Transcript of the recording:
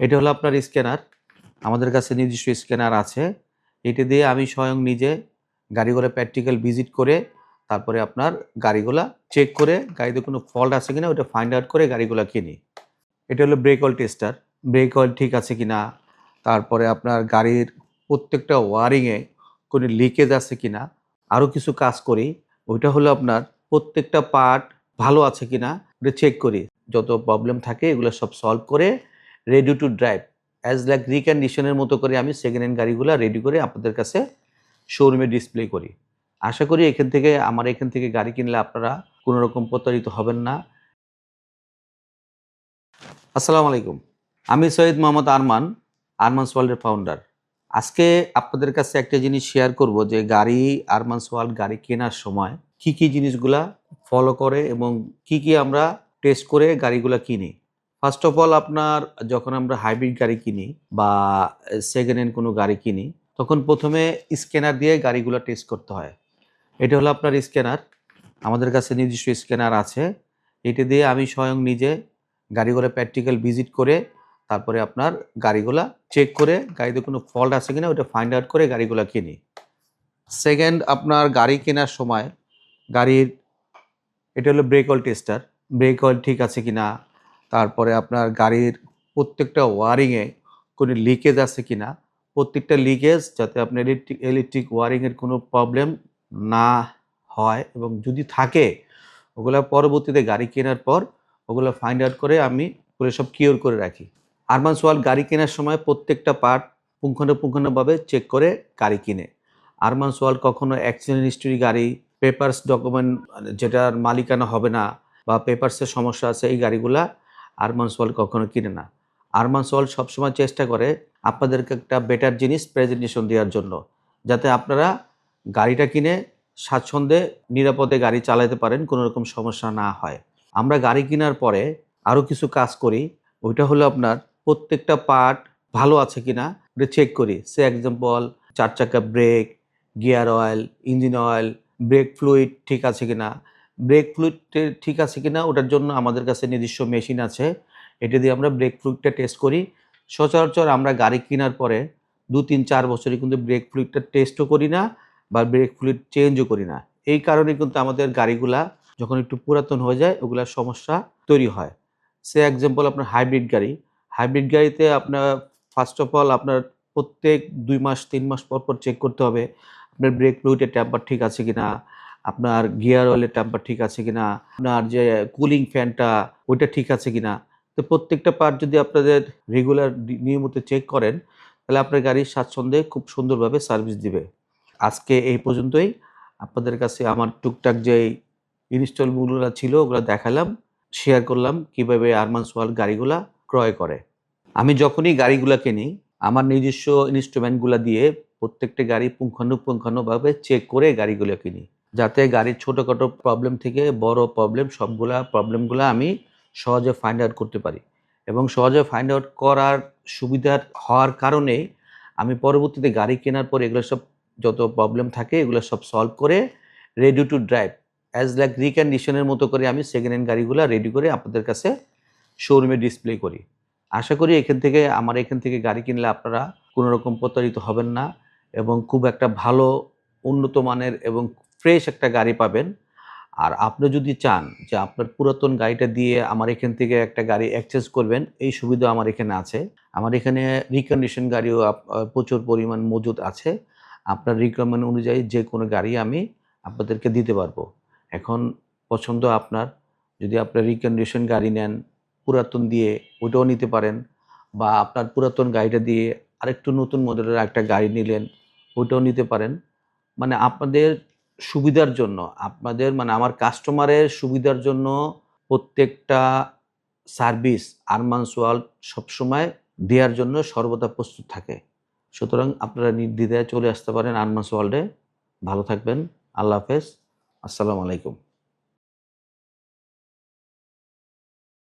এটা হলো আপনার স্ক্যানার। আমাদের কাছে নির্দিষ্ট স্ক্যানার আছে। এটা দিয়ে আমি স্বয়ং নিজে গাড়িগুলো প্র্যাকটিক্যাল ভিজিট করে, তারপরে আপনার গাড়িগুলা চেক করে, গাড়িতে কোনো ফল্ট আছে কিনা ওটা ফাইন্ড আউট করে গাড়িগুলো কিনি। এটা হলো brake oil tester brake oil ঠিক আছে কিনা? তারপরে আপনার গাড়ির প্রত্যেকটা ওয়ারিংয়ে কোনো লিকেজ আছে কিনা? আরও কিছু কাজ করি। ওইটা হলো আপনার প্রত্যেকটা পার্ট ভালো আছে কিনা, ওটা চেক করি। যত প্রবলেম থাকে এগুলো সব সলভ করে ready to drive as like রিকন্ডিশনের মতো করে আমি সেকেন্ড হ্যান্ড গাড়িগুলো রেডি করে আপনাদের কাছে শোরুমে ডিসপ্লে করি। আশা করি এখান থেকে, আমার এখান থেকে গাড়ি কিনলে আপনারা কোনো রকম প্রতারিত হবেন না। আসসালামু আলাইকুম। আমি সৈয়দ মোহাম্মদ আরমান, আরমানস ওয়ার্ল্ডের ফাউন্ডার আজকে আপনাদের কাছে একটা জিনিস শেয়ার করব যে গাড়ি, আরমানস ওয়ার্ল্ড গাড়ি কেনার সময় কি কি জিনিসগুলা ফলো করে এবং কি কি আমরা টেস্ট করে গাড়িগুলা কিনি। ফার্স্ট অফ অল আপনার যখন আমরা হাইব্রিড গাড়ি কিনি বা সেকেন্ড হ্যান্ড কোনো গাড়ি কিনি, তখন প্রথমে স্ক্যানার দিয়ে গাড়িগুলো টেস্ট করতে হয়। এটা হলো আপনার স্ক্যানার আমাদের কাছে নির্দিষ্ট স্ক্যানার আছে। এটা দিয়ে আমি স্বয়ং নিজে গাড়িগুলো প্র্যাকটিক্যাল ভিজিট করে, তারপরে আপনার গাড়িগুলা চেক করে, গাড়িতে কোনো ফল্ট আছে কিনা ওটা ফাইন্ড আউট করে গাড়িগুলো কিনি। সেকেন্ড আপনার গাড়ি কেনার সময় গাড়ির, এটা হলো brake oil tester brake oil ঠিক আছে কিনা? তারপরে আপনার গাড়ির প্রত্যেকটা ওয়ারিংয়ে কোনো লিকেজ আছে কিনা? প্রত্যেকটা লিকেজ যাতে আপনার ইলেকট্রিক ইলেকট্রিক ওয়ারিংয়ের কোনো প্রবলেম না হয় এবং যদি থাকে, ওগুলো পরবর্তীতে গাড়ি কেনার পর ওগুলো ফাইন্ড আউট করে আমি ওগুলো সব কিওর করে রাখি। আরমান্স ওয়াল গাড়ি কেনার সময় প্রত্যেকটা পার্ট পুঙ্খানুপুঙ্খানুভাবে চেক করে গাড়ি কিনে। আরমান্স ওয়াল কখনো অ্যাক্সিডেন্ট হিস্ট্রি গাড়ি পেপার্স ডকুমেন্ট যেটার মালিকানা হবে না বা পেপার্সের সমস্যা আছে, এই গাড়িগুলা আরমান্স ওয়াল কখনো কিনে না। আরমান্স ওয়াল সবসময় চেষ্টা করে আপনাদেরকে একটা বেটার জিনিস প্রেজেন্টেশন দেওয়ার জন্য, যাতে আপনারা গাড়িটা কিনে স্বাচ্ছন্দ্যে নিরাপদে গাড়ি চালাতে পারেন, কোনো রকম সমস্যা না হয়। আমরা গাড়ি কেনার পরে আরও কিছু কাজ করি, ওইটা হলো আপনার প্রত্যেকটা পার্ট ভালো আছে কিনা ওটা চেক করি। সে এক্সাম্পল চার চাকা brake gear oil engine oil brake fluid ঠিক আছে কিনা ব্রেক ফ্লুইড ঠিক আছে কিনা ওটার জন্য আমাদের কাছে নিজস্ব মেশিন আছে। এটা দিয়ে আমরা ব্রেক ফ্লুইডটা টেস্ট করি। সচরাচর আমরা গাড়ি কেনার পরে দু তিন চার বছরে কিন্তু ব্রেক ফ্লুইডটা টেস্টও করি না বা ব্রেক ফ্লুইড চেঞ্জও করি না। এই কারণে কিন্তু আমাদের গাড়িগুলা যখন একটু পুরাতন হয়ে যায় ওগুলার সমস্যা তৈরি হয়। সে এক্সাম্পল আপনার হাইব্রিড গাড়ি। হাইব্রিড গাড়িতে আপনার ফার্স্ট অফ অল আপনার প্রত্যেক দুই মাস, তিন মাস পর পর চেক করতে হবে, আপনার ব্রেক ফ্লুইডের ট্যাম্পার ঠিক আছে কিনা। আপনার গিয়ার অয়েলের ট্যাম্পার ঠিক আছে কিনা, আপনার যে কুলিং ফ্যানটা ওইটা ঠিক আছে কিনা? তো প্রত্যেকটা পার্ট যদি আপনাদের রেগুলার নিয়মিত চেক করেন, তাহলে আপনার গাড়ির স্বাচ্ছন্দ্যে খুব সুন্দরভাবে সার্ভিস দিবে। আজকে এই পর্যন্তই। আপনাদের কাছে আমার টুকটাক যে ইনস্টলগুলো ছিল, ওগুলো দেখালাম শেয়ার করলাম কীভাবে আরমান্স ওয়ার্ল্ড গাড়িগুলা ক্রয় করে। আমি যখনই গাড়িগুলো কিনি আমার নিজস্ব ইনস্ট্রুমেন্টগুলো দিয়ে প্রত্যেকটা গাড়ি পুঙ্খানুপুঙ্খানুভাবে চেক করে গাড়িগুলো কিনি যাতে গাড়ির ছোটোখাটো প্রবলেম থেকে বড় প্রবলেম সবগুলা প্রবলেমগুলো আমি সহজে ফাইন্ড আউট করতে পারি। এবং সহজে ফাইন্ড আউট করার সুবিধার হওয়ার কারণে আমি পরবর্তীতে গাড়ি কেনার পর এগুলো সব যত প্রবলেম থাকে এগুলো সব সলভ করে ready to drive as like রিকন্ডিশনের মতো করে আমি সেকেন্ড হ্যান্ড গাড়িগুলো রেডি করে আপনাদের কাছে শোরুমে ডিসপ্লে করি। আশা করি এখান থেকে, আমার এখান থেকে গাড়ি কিনলে আপনারা কোনো রকম প্রতারিত হবেন না এবং খুব একটা ভালো, উন্নত মানের এবং ফ্রেশ একটা গাড়ি পাবেন। আর আপনি যদি চান যে আপনার পুরাতন গাড়িটা দিয়ে আমার এখান থেকে একটা গাড়ি এক্সচেঞ্জ করবেন, এই সুবিধা আমার এখানে আছে। আমার এখানে রিকন্ডিশন গাড়িও প্রচুর পরিমাণ মজুদ আছে। আপনার রিকোয়ারমেন্ট অনুযায়ী যে কোনো গাড়ি আমি আপনাদেরকে দিতে পারব। এখন পছন্দ আপনার, যদি আপনার রিকন্ডিশন গাড়ি নেন, পুরাতন দিয়ে ওটাও নিতে পারেন বা আপনার পুরাতন গাড়িটা দিয়ে আরেকটু নতুন মডেলের একটা গাড়ি নিলেন ওটাও নিতে পারেন। মানে আপনাদের সুবিধার জন্য, আপনাদের মানে আমার কাস্টমারের সুবিধার জন্য প্রত্যেকটা সার্ভিস আরমান্স ওয়ার্ল্ড সবসময় দেওয়ার জন্য সর্বদা প্রস্তুত থাকে। সুতরাং আপনারা নির্দ্বিধায় চলে আসতে পারেন আরমান্স ওয়ার্ল্ডে ভালো থাকবেন। আল্লাহ হাফেজ। আসসালামু আলাইকুম।